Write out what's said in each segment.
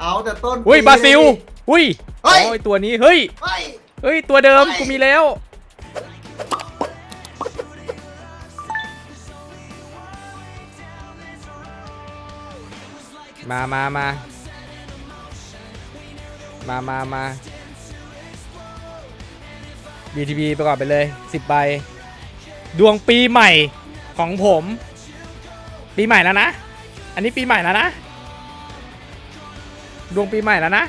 เอาแต่ต้นอุ้ยปี บราซิลเลยอุ้ยเฮ้ย โอ้ยตัวนี้เฮ้ยเฮ้ย เฮ้ยตัวเดิมเฮ้ย กูมีแล้ว มามามามามามา BTB ไปก่อนไปเลย 10ใบดวงปีใหม่ของผม ปีใหม่แล้วนะ อันนี้ปีใหม่แล้วนะ ดวงปีใหม่แล้วนะ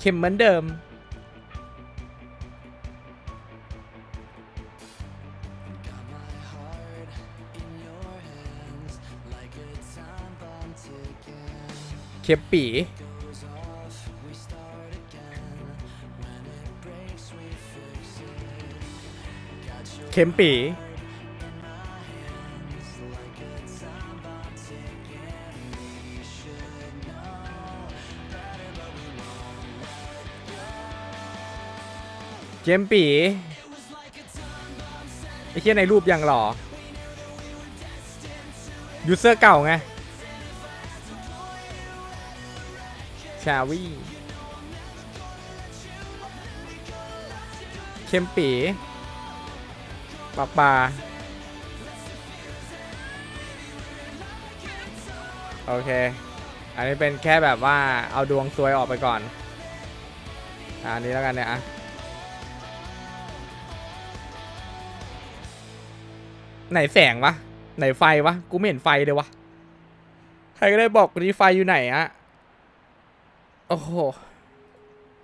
เข็มเหมือนเดิม เข็มปี เข็มปีเข็มปีไอ้เคียในรูปยังหล่อยูเซอร์เก่าไง ชาวีเข็มปี ปลาปลาโอเค อันนี้เป็นแค่แบบว่าเอาดวงซวยออกไปก่อน อันนี้แล้วกันเนี่ยอะไหนแสงวะ ไหนไฟวะ กูไม่เห็นไฟเลยวะ ใครก็ได้บอกกูดีไฟอยู่ไหนอะโอ้โห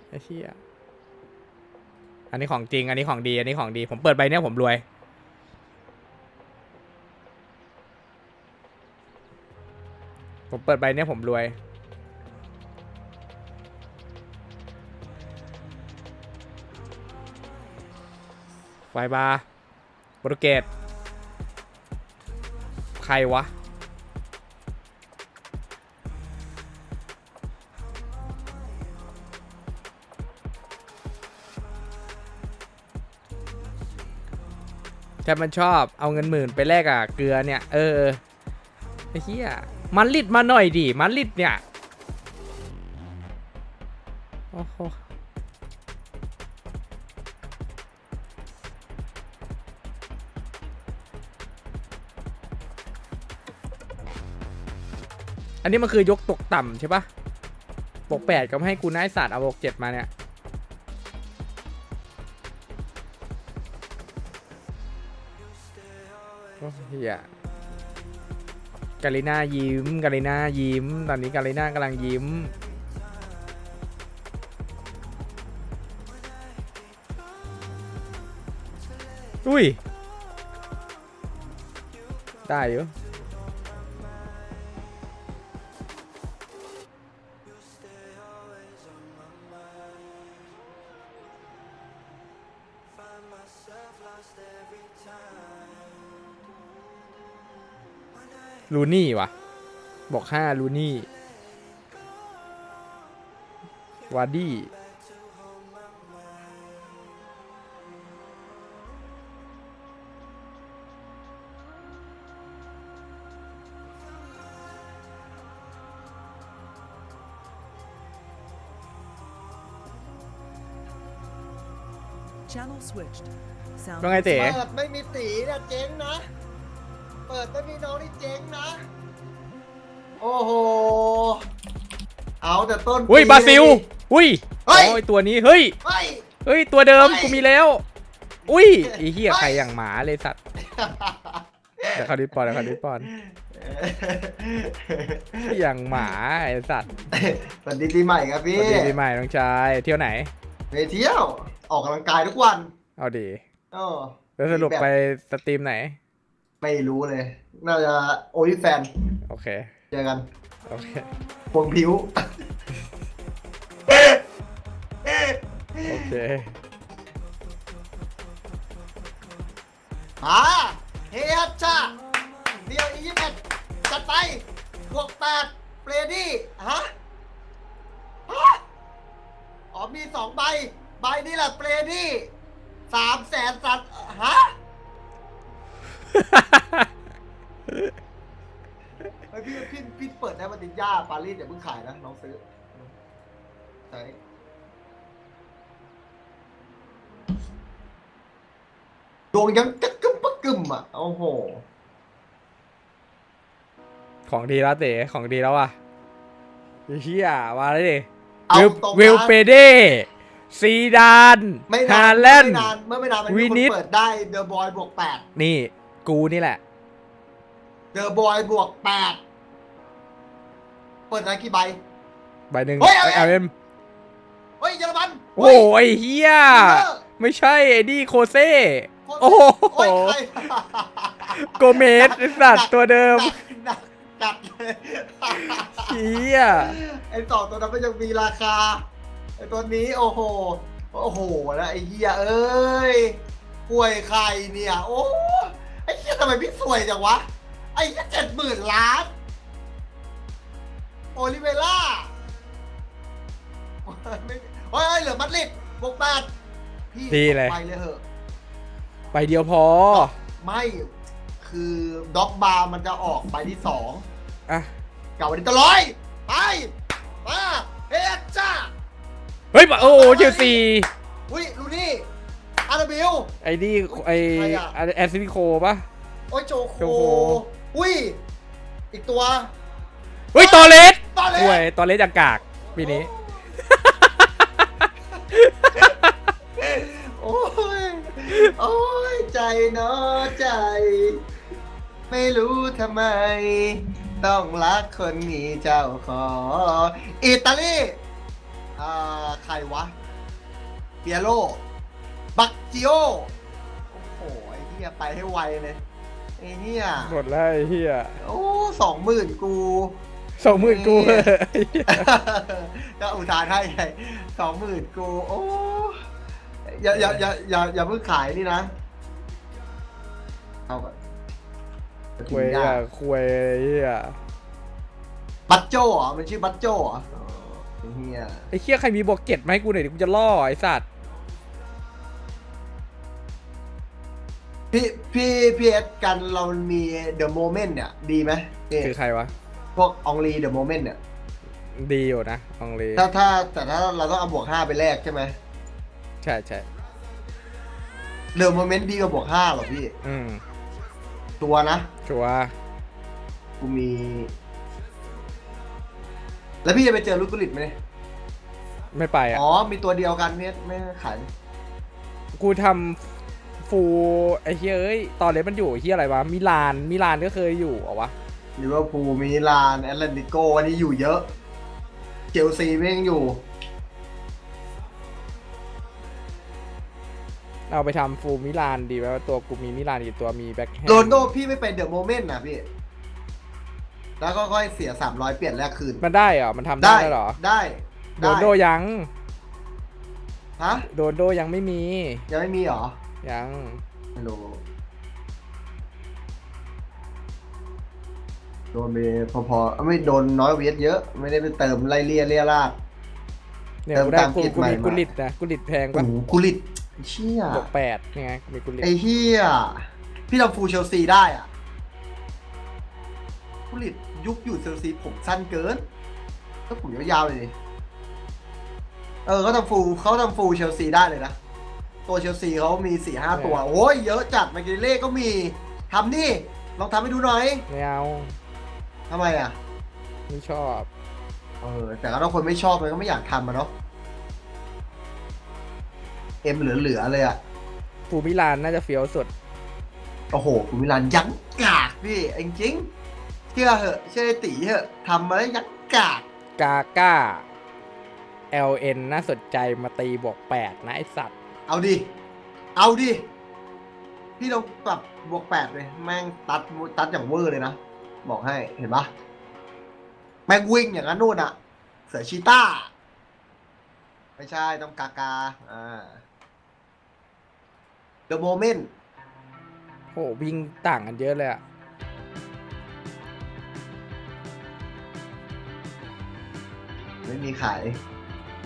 ไอ้เหี้ยอันนี้ของจริง อันนี้ของดี อันนี้ของดี ผมเปิดใบเนี้ยผมรวย ผมเปิดใบเนี้ยผมรวย ไฟบาร์โปรเกสใครวะ แต่มันชอบเอาเงินหมื่นไปแลกอะเกลือเนี่ย เออไอ้เหี้ย มันลิดมาหน่อยดิมันลิดเนี่ยโอ้โหอันนี้มันคือยกตกต่ำใช่ปะบวกแปดก็ไม่ให้กูนายศาสตร์เอาบวกเจ็ดมาเนี่ย โอ้ย กาลิน่ายิ้มกาลิน่ายิ้ม ตอนนี้กาลิน่ากำลังยิ้ม อุ้ย ได้อยู่ ลูนี่วะบอกห้าลูนี่วาร์ดี้ Channel switched. Sound ว่าไงเต๋ เปิดไม่มีสีเนี่ยเจ๊งนะเปิดไม่มีน้องนี่เจ๊งนะ โอ้โห เอาแต่ต้นอุ้ยปีบราซิลเลย อุ้ยเฮ้ยโอ้ยตัวนี้เฮ้ยเฮ้ย เฮ้ยตัวเดิมเฮ้ย กูมีแล้ว อุ้ยไอ้เหี้ยเฮ้ยใครอย่างหมาเลยสัตว์เดี๋ยวเขาดิสปอนเดี๋ยวเขาดิสปอนอย่างหมาไอ้สัตว์สวัสดีปีใหม่ครับสพี่วัสดีปีใหม่น้องชายเที่ยวไหน ไปเที่ยว ออกกำลังกายทุกวันเอาดีเออแล้วสรุปไปสตรีมไหน ไม่รู้เลย น่าจะโอลิแฟนโอเค เจอกันโอเค พวงผิว โอเคมาเฮียจ้าเดียวอียี่สิบเอ็ดจัดไปบวกแปดเปรดี้ฮะฮะอ๋อมีสองใบ ใบนี่แหละเปรนี่สามแสนสัตว์ฮะ ตินย่าปารีสอย่าเพิ่งขายนะน้องซื้อใช่ดวงยังกึกกึมปะกึมอะ โอ้โห ของดีแล้วเต๋ของดีแล้วอะเฮียมาเลยดิเอาวิลตรงนะ วิลเปเดซีดานไม่ฮานานแลนไม่ด์นานเมื่อไม่นานมันวิมีคนินตเปิดได้เดอะบอยบวกแปดนี่ กูนี่แหละ เดอะบอยบวกแปด เปิดได้กี่ใบ ใบหนึ่งเฮ้ยอะไรเอลเอ็มเฮ้ยเยอรมันโอ้ยเฮียไม่ใช่ไอ้นี่โคเซ่ โอ้โห โอ้ยใครโกเมสไอ้สัตว์ตัวเดิมหนักหนักเลยเฮียไอ้สองตัวนั้นมันยังมีราคาไอ้ตัวนี้โอ้โหโอ้โหแล้วไอ้เหี้ยเอ้ยป่วยใครเนี่ย โอ้ไอ้เหี้ยทำไมพี่สวยจังวะไอ้เหี้ยเจ็ดหมื่นล้าน โอลิเวล่าไม่เฮ้ยเหลือมัดลิดบวกแปดพี่ดีเลย ไปเลยเหอะ ใบเดียวพอ ไม่ คือด็อกบาร์มันจะออกใบที่สองอะ เก่าวันนี้ตะลอย ไปมาเฮ็ดจ้า เฮ้ยโอ้โหเชลซี อุ้ยดูนี่ อาราบิล ไอ้นี่ไอ้ใครอะ แอสซิลิโคปะ โอ้ยโจโค โจโค อุ้ย อีกตัว เฮ้ย ตอเลสต อนเลห่วยยตอเลสจากกากปีนี้ โอ้ย โอ้ย ใจเนาะใจ ไม่รู้ทำไม ต้องรักคนมีเจ้าของอิตาลีอ่าใครวะ เปียโรบักจิโอ โอ้โห ไอ้เหี้ยไปให้ไวเลย ไอ้เหี้ย หมดแล้วไอ้เฮียโอ้สองหมื่นกู สองหมื่นกูเอ้ยไอ้เหี้ยก็อุทานให้ไงสองหมื่นกูโอ้อย่าอย่าอย่าอย่าอย่าเพิ่งขายนี่นะ เอาก่อนควยอะควยไอ้เฮียบัตโจ้เหรอมันชื่อบัตโจ้เหรออ๋อไอ้เฮียไอ้เฮียใครมีบวกเจ็ดมาให้กูหน่อยดิกูจะล่อไอ้สัตว์พี่พี่พี่เอสกันเรามีเดอะโมเมนต์เนี่ย ดีไหมนี่คือใครวะ พวกอองลีเดอะโมเมนต์เนี่ย ดีอยู่นะอองลีถ้าถ้าแต่ถ้าเราต้องเอาบวกห้าไปแลกใช่ไหมใช่ใช่เดอะโมเมนต์ดีกว่าบวกห้าหรอพี่ อืมตัวนะ ชัวร์กูมี แล้วพี่จะไปเจอลูกกุลิตไหมเนี่ยไม่ไปอะ อ๋อ มีตัวเดียวกันเนี่ยไม่ขายกูทำฟูลไอ้เฮียเอ้ย ตอนเลสมันอยู่เฮียอะไรวะมิลานมิลานก็เคยอยู่เหรอวะ ลิเวอร์พูลมิลานแอตเลติโกอันนี้อยู่เยอะเชลซีไม่ยังอยู่ เอาไปทำฟูลมิลานดีไหมว่าตัวกูมีมิลานกี่ตัวมีแบ็คแฮมโรนลโดพี่ไม่เป็นเดอะโมเมนต์นะพี่ แล้วก็ค่อยเสียสามร้อยเปลี่ยนแลกคืน มันได้เหรอ มันทำได้เหรอ ได้ โดนโดยัง ฮะ โดนโดยังไม่มี ยังไม่มีเหรอ ยังไม่รู้ โดนไปพอๆไม่โดนน้อยเวียดเยอะ ไม่ได้ไปเติมไล่เลี่ยเลี่ยลาดเนี่ยเติมกูได้ตามกูกิจกูใหม่มีมา กุลิตนะกุลิตแพงโอ้ปะโหกุลิตเชี่ยบวกแปดนี่ไงกูมีกุลิตไอ้เฮียพี่ทำฟูลเชลซีได้อะกุลิตยุคอยู่เชลซีผมสั้นเกินก็ผมยาวๆเลยดิเออเขาทำฟูลเขาทำฟูลเชลซีได้เลยนะ ตัวเชลซีเขามีสี่ห้าตัว โอ้ยเยอะจัดมากิเล่ก็มีทำนี่ลองทำให้ดูหน่อยไม่เอา ทำไมอะ ไม่ชอบ เออ แต่ก็ถ้าคนไม่ชอบมันก็ไม่อยากทำอะเนาะ เอ็มเหลือๆเลยอะฟูลมิลานน่าจะเฟี้ยวสุด โอ้โหคุณมิลานยั้งกากพี่จริงๆเชื่อเหอะเชื่อไอ้ตีเหอะทำมาแล้วยั้งกาก กาก้า LN น่าสนใจมาตีบวกแปดนะไอสัตว์ เอาดิ เอาดิ พี่ลองปรับบวกแปดเลย แม่งตัดตัดอย่างเวอร์เลยนะ บอกให้เห็นปะแม่งวิ่งอย่างนั้นนู่นอะเสือชีต้า ไม่ใช่ต้องกากา อ่า The Moment โหวิ่งต่างกันเยอะเลยอะไม่มีขายใจ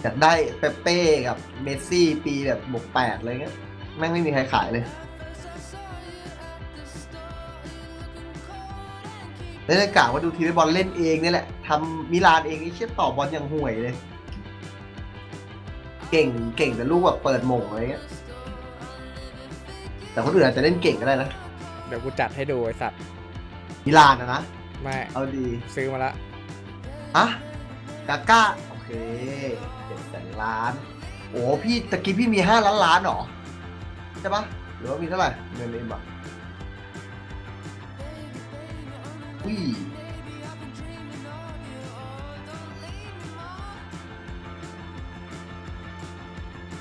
อยากได้เปเป้กับเมสซี่ปีแบบบวกแปดอะไรเงี้ยแม่งไม่มีใครขายเลย แล้วในกล่าวว่าดูทีมบอลเล่นเองนี่แหละทำมิลานเองไอ้เชี่ยต่อบอลอย่างห่วยเลย เก่งเก่งแต่ลูกแบบเปิดหม่งอะไรเงี้ยแต่คนอื่นอาจจะเล่นเก่งก็ได้นะเดี๋ยวกูจัดให้ดูไอสัตว์มิลานนะนะไม่เอาดีซื้อมาละฮะกาก้าโอเคเจ็ดแสนล้าน โอ้พี่ตะกี้พี่มีห้าล้านล้านเหรอใช่ปะหรือว่ามีเท่าไหร่เงินเองบอก อุ้ย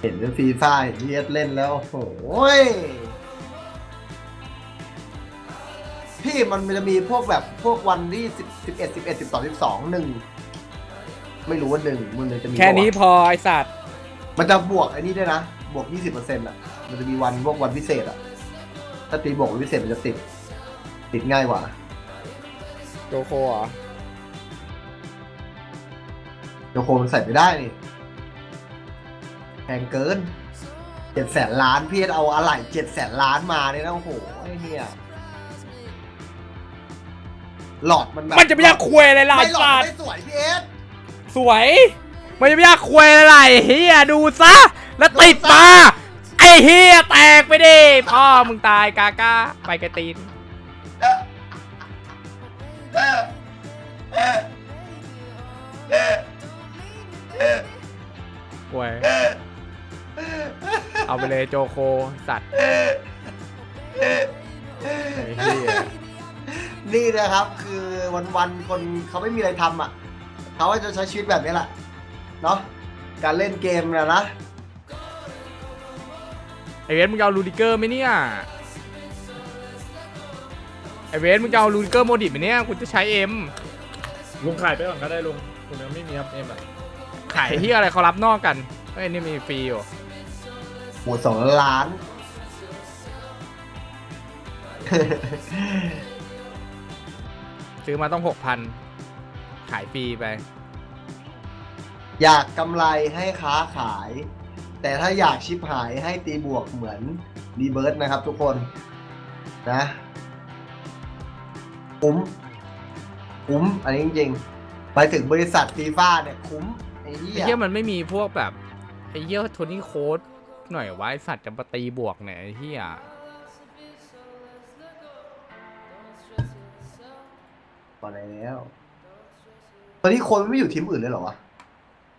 เห็นเป็นฟีฟ่าเห็นพีเอสเล่นแล้ว โอ้โหยพี่มันจะมีพวกแบบพวกวันที่สิบสิบเอ็ดสิบเอ็ดสิบสองสิบสองหนึ่งไม่รู้ว่าหนึ่งมันเลยจะมีแค่นี้ปะวะพอไอสัตว์มันจะบวกไอ้นี่ด้วยนะ บวก20%อะ มันจะมีวันพวกวันพิเศษอะ ถ้าตีบวกวันพิเศษมันจะติด ติดง่ายกว่า โจโคเหรอโยโคมันใส่ไม่ได้นี่แพงเกินเจ็ดแสนล้านพี่เอาอะไหล่เจ็ดแสนล้านมาเนี่ยนะโอ้โหไอ้เหี้ยหลอดมันแบบมันจะไม่อยากคุยอะไรล่ะไอไม่หลอสัดตว์ไม่สวยพี่เอสสวย มันจะไม่อยากคุยอะไรเฮียดูซะ แล้วติดมาไอเฮียแตกไปดิพ่อมึงตายกาก้าไปกระตีน เอาไปเลยโจโคสัตว์ไอ้เฮียนี่นะครับคือวันๆคนเขาไม่มีอะไรทำอะเขาก็จะใช้ชีวิตแบบนี้แหละเนาะการเล่นเกมนะนะไอเวสมึงจะเอาลูดิเกอร์ไหมเนี่ยไอเวสมึงจะเอาลูดิเกอร์โมดิบไหมเนี่ยกูจะใช้เอ็มลุงขายไปก่อนก็ได้ลุงผมยังไม่มีครับเอ็มอะขายที่อะไรเขารับนอกกันไอ้ยนี่มีฟรีอยู่ หมดสองล้าน ซื้อมาต้องหกพันขายฟรีไป อยากกำไรให้ค้าขาย แต่ถ้าอยากชิปหายให้ตีบวกเหมือนรีเบิร์ตนะครับทุกคนนะคุ้มคุ้มอันนี้จริงๆไปถึงบริษัทฟีฟ่าเนี่ยคุ้มไอ้เหี้ไอ้ยเหี้ยมันไม่มีพวกแบบไอ้เหี้ยโทนี่โค้ด หน่อยวะไอ้สัตว์จะมาตีบวกเนี่ยไอ้เหี้ยพอแล้ว ตอนนี้คนไม่อยู่ทีมอื่นเลยเหรอวะ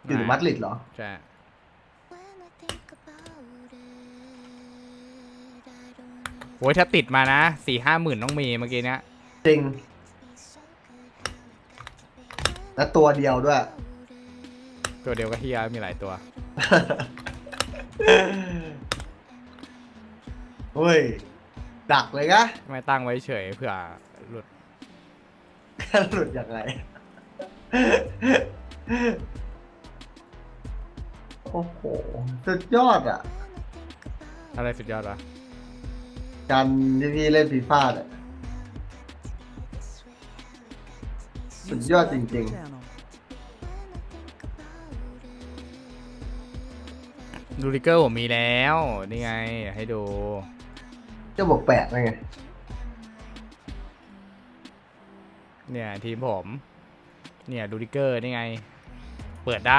อยู่มาดริดเหรอ ใช่โอ้ยถ้าติดมานะสี่ห้าหมื่นต้องมีเมื่อกี้เนี้ยจริงและตัวเดียวด้วย ตัวเดียวก็เฮียมีหลายตัว เฮ้ย ดักเลยนะไม่ตั้งไว้เฉยเผื่อหลุดหลุดยังไง โอ้โห สุดยอดอะ อะไรสุดยอดวะการที่พี่เล่นฟีฟ่าเนี่ยสุดยอดจริง ดูริเกอร์ผมมีแล้ว นี่ไง ให้ดูๆจะบอกแปดไงเนี่ยทีมผม เนี่ยดูริเกอร์นี่ไง เปิดได้